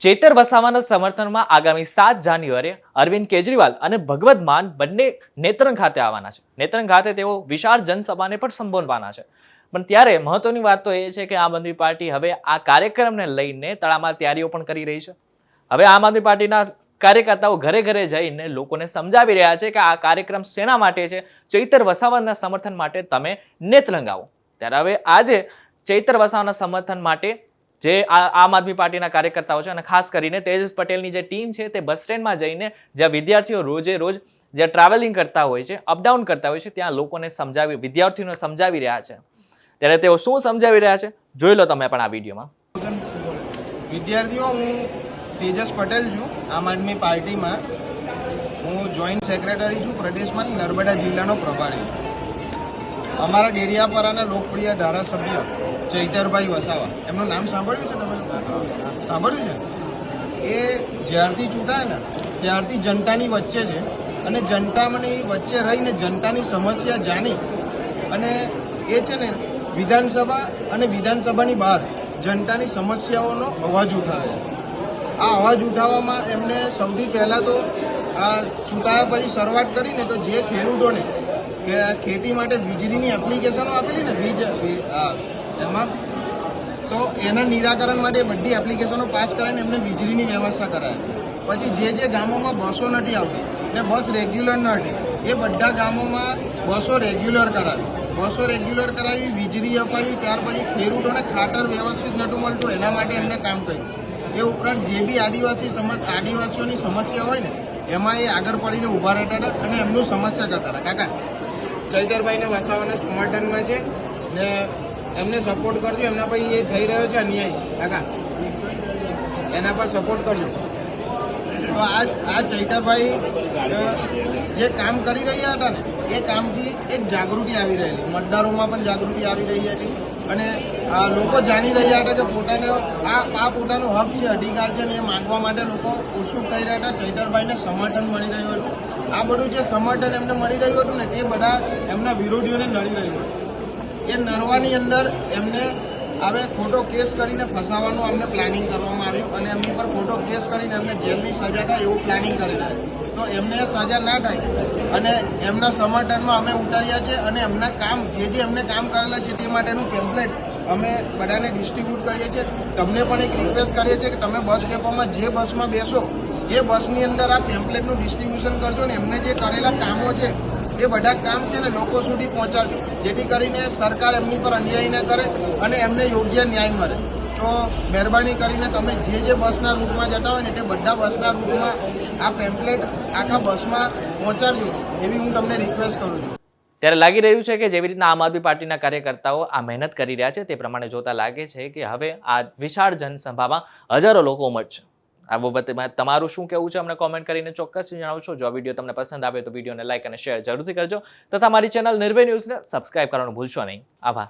ચેતર વસાવાના સમર્થનમાં આગામી સાત જાન્યુઆરીએ અરવિંદ કેજરીવાલ અને ભગવદ માન બંને નેત્રંગ ખાતે આવવાના છે. નેત્રંગ ખાતે તેઓ વિશાળ જનસભાને પણ સંબોધવાના છે. પણ ત્યારે મહત્વની વાત તો એ છે કે આમ આદમી પાર્ટી હવે આ કાર્યક્રમને લઈને તળામાં તૈયારીઓ પણ કરી રહી છે. હવે આમ આદમી પાર્ટીના કાર્યકર્તાઓ ઘરે ઘરે જઈને લોકોને સમજાવી રહ્યા છે કે આ કાર્યક્રમ શેના માટે છે? ચૈતર વસાવાના સમર્થન માટે તમે નેત્રંગ આવો. ત્યારે હવે આજે ચૈતર વસાવાના સમર્થન માટે જે આમ આદમી પાર્ટીના કાર્યકર્તાઓ છે અને ખાસ કરીને તેજસ પટેલની જે ટીમ છે તે બસ સ્ટેન્ડમાં જઈને જ્યાં વિદ્યાર્થીઓ રોજે રોજ જ્યાં ટ્રાવેલિંગ કરતા હોય છે અપડાઉન કરતા હોય છે, ત્યાં લોકોને સમજાવી વિદ્યાર્થીઓને સમજાવી રહ્યા છે. ત્યારે તેઓ શું સમજાવી રહ્યા છે? જોઈ લો તમે પણ આ વિડીયોમાં. વિદ્યાર્થીઓ, હું તેજસ પટેલ છું, આમ આદમી પાર્ટીમાં. હું જોઈન્ટ સેક્રેટરી છું, પ્રદેશમાં નર્મદા જિલ્લાનો પ્રભારી. અમારા ડેરિયાપરાના લોકપ્રિય ધારાસભ્ય ચૈતરભાઈ વસાવા. એમનું નામ સાંભળ્યું છે તમે સાંભળ્યું છે? એ જ્યારથી ચૂંટાય ને, ત્યારથી જનતાની વચ્ચે છે. અને જનતાની વચ્ચે રહીને જનતાની સમસ્યા જાણી અને એ છે ને, વિધાનસભા અને વિધાનસભાની બહાર જનતાની સમસ્યાઓનો અવાજ ઉઠાવે. આ અવાજ ઉઠાવવામાં એમને સૌથી પહેલાં તો આ ચૂંટાયા પછી શરૂઆત કરીને તો જે ખેડૂતોને ખેતી માટે વીજળીની એપ્લિકેશનો આપેલી ને, વીજ એમાં તો એના નિરાકરણ માટે બધી એપ્લિકેશનો પાસ કરાવીને એમને વીજળીની વ્યવસ્થા કરાય. પછી જે જે ગામોમાં બસો નથી આવતી ને બસ રેગ્યુલર નથી એ બધા ગામોમાં બસો રેગ્યુલર કરાવી. બસો રેગ્યુલર કરાવી, વીજળી અપાવી, ત્યાર પછી ખેડૂતોને ખાતર વ્યવસ્થિત નહોતું મળતું, એના માટે એમને કામ કર્યું. એ ઉપરાંત જે બી આદિવાસી સમજ, આદિવાસીઓની સમસ્યા હોય ને, એમાં એ આગળ પડીને ઊભા રહેતા હતા અને એમનું સમસ્યા કરતા હતા. કાકા, ચૈતરભાઈને વસાવાના સમર્થનમાં છે ને એમને સપોર્ટ કરજો, એમના પછી એ થઈ રહ્યો છે અન્યાય. કાકા, એના પર સપોર્ટ કરજો. તો આ આ ચૈતરભાઈ જે કામ કરી રહ્યા હતા ને, એ કામથી એક જાગૃતિ આવી રહેલી. મતદારોમાં પણ જાગૃતિ આવી રહી હતી. અને લોકો જાણી રહ્યા હતા કે પોતાને, આ આ પોતાનો હક છે, અધિકાર છે ને એ માગવા માટે લોકો ઉત્સુક થઈ રહ્યા હતા. ચૈતરભાઈને સમર્થન મળી રહ્યું હતું. આ બધું જે સમર્થન એમને મળી રહ્યું હતું ને, તે બધા એમના વિરોધીઓને નડી રહ્યું હતું. એ નરવાની અંદર એમને હવે ખોટો કેસ કરીને ફસાવવાનું અમને પ્લાનિંગ કરવામાં આવ્યું અને એમની પર ખોટો કેસ કરીને એમને જેલની સજા થાય એવું પ્લાનિંગ કરી રહ્યા તો એમને સજા ના થાય અને એમના સમર્થનમાં અમે ઉતાર્યા છે અને એમના કામ, જે જે એમને કામ કરેલા છે તે માટેનું ટેમ્પલેટ અમે બધાને ડિસ્ટ્રીબ્યુટ કરીએ છીએ. તમને પણ એક રિક્વેસ્ટ કરીએ છીએ કે તમે બસ ડેપોમાં જે બસમાં બેસો, એ બસની અંદર આ ટેમ્પલેટનું ડિસ્ટ્રીબ્યુશન કરજો ને એમને જે કરેલા કામો છે એ બધા કામ છે ને લોકો સુધી પહોંચાડજો. જેથી કરીને સરકાર એમની પર અન્યાય ન કરે અને એમને યોગ્ય ન્યાય મળે. તો મહેરબાની કરીને તમે જે જે બસના રૂટમાં જતા હોય ને તે બધા બસના રૂટમાં આ પેમ્પલેટ આખા બસમાં પહોંચાડજો એવી હું તમને રિક્વેસ્ટ કરું છું. ત્યારે લાગી રહ્યું છે કે જેવી રીતના આમ આદમી પાર્ટીના કાર્યકર્તાઓ આ મહેનત કરી રહ્યા છે તે પ્રમાણે જોતા લાગે છે કે હવે આ વિશાળ જનસભામાં હજારો લોકો ઉમટશે. આ બાબતે તમારું શું કહેવું છે અમને કોમેન્ટ કરીને ચોક્કસ જણાવશો જો આ વીડિયો તમને પસંદ આવે તો વિડીયોને લાઇક અને શેર જરૂરથી કરજો. તથા મારી ચેનલ નિર્ભય ન્યૂઝને સબસ્ક્રાઇબ કરવાનું ભૂલશો નહીં. આભાર.